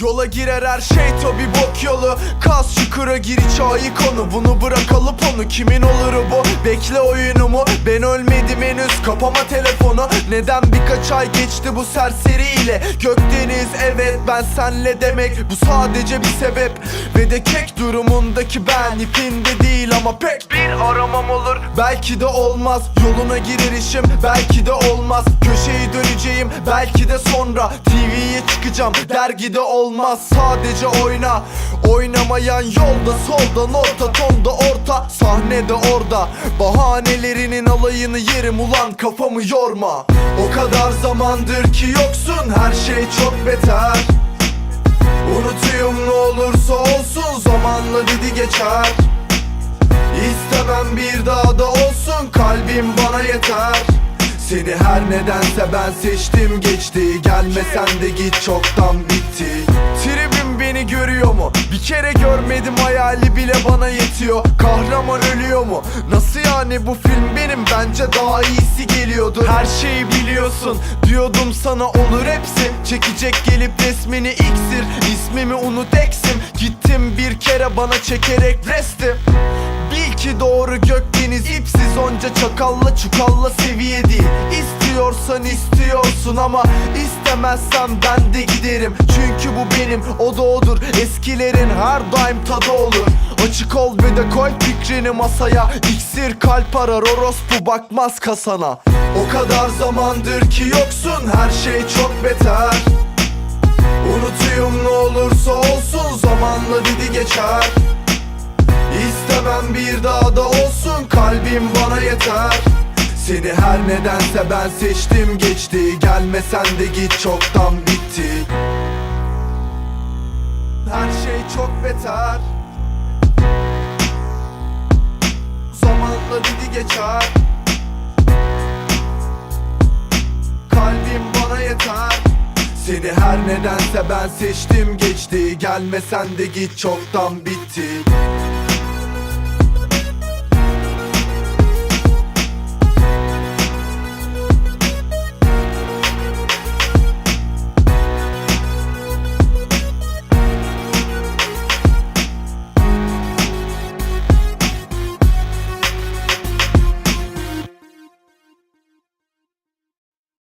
Yola girer her şey tabi bok yolu. Kaz çukura gir iç ayı konu. Bunu bırak alıp onu. Kimin olur bu? Bekle oyunumu. Ben ölmedim henüz. Kapama telefonu. Neden birkaç ay geçti bu serseriyle? Gökdeniz evet ben senle demek. Bu sadece bir sebep. Ve de kek durumundaki ben. İpinde değil ama pek bir aramam olur. Belki de olmaz. Yoluna girer işim. Belki de olmaz. Köşeyi döneceğim. Belki de sonra TV'ye çıkacağım. Dergide olmaz sadece oyna. Oynamayan yolda solda nota tonda orta. Sahnede orada. Bahanelerinin alayını yerim ulan kafamı yorma. O kadar zamandır ki yoksun her şey çok beter. Unutuyum ne olursa olsun zamanla dedi geçer. İstemem bir daha da olsun kalbim bana yeter Seni her nedense ben seçtim. Geçti Gelmesen de git. Çoktan bitti. Tribim beni görüyor mu? Bir kere görmedim. Hayali bile bana yetiyor. Kahraman ölüyor mu? Nasıl yani bu film benim? Bence daha iyisi geliyordu Her şeyi biliyorsun. Diyordum sana olur hepsi. Çekecek gelip resmini iksir. İsmimi unut eksim. Gittim bir kere bana çekerek restim Bil ki doğru Gökdeniz ipsiz onca çakalla çukalla seviye değil. İstiyorsan istiyorsun ama istemezsen ben de giderim. Çünkü bu benim o da odur. Eskilerin her daim tadı olur. Açık ol ve de koy fikrini masaya. İksir kalp arar orospu bakmaz kasana. O kadar zamandır ki yoksun her şey çok beter. Unutuyum ne olursa olsun zamanla dedi geçer İstemem bir daha da olsun kalbim bana yeter. Seni her nedense ben seçtim geçti. Gelmesen de git çoktan bitti. Her şey çok beter. Zamanla dedi geçer. Kalbim bana yeter. Seni her nedense ben seçtim geçti. Gelmesen de git çoktan bitti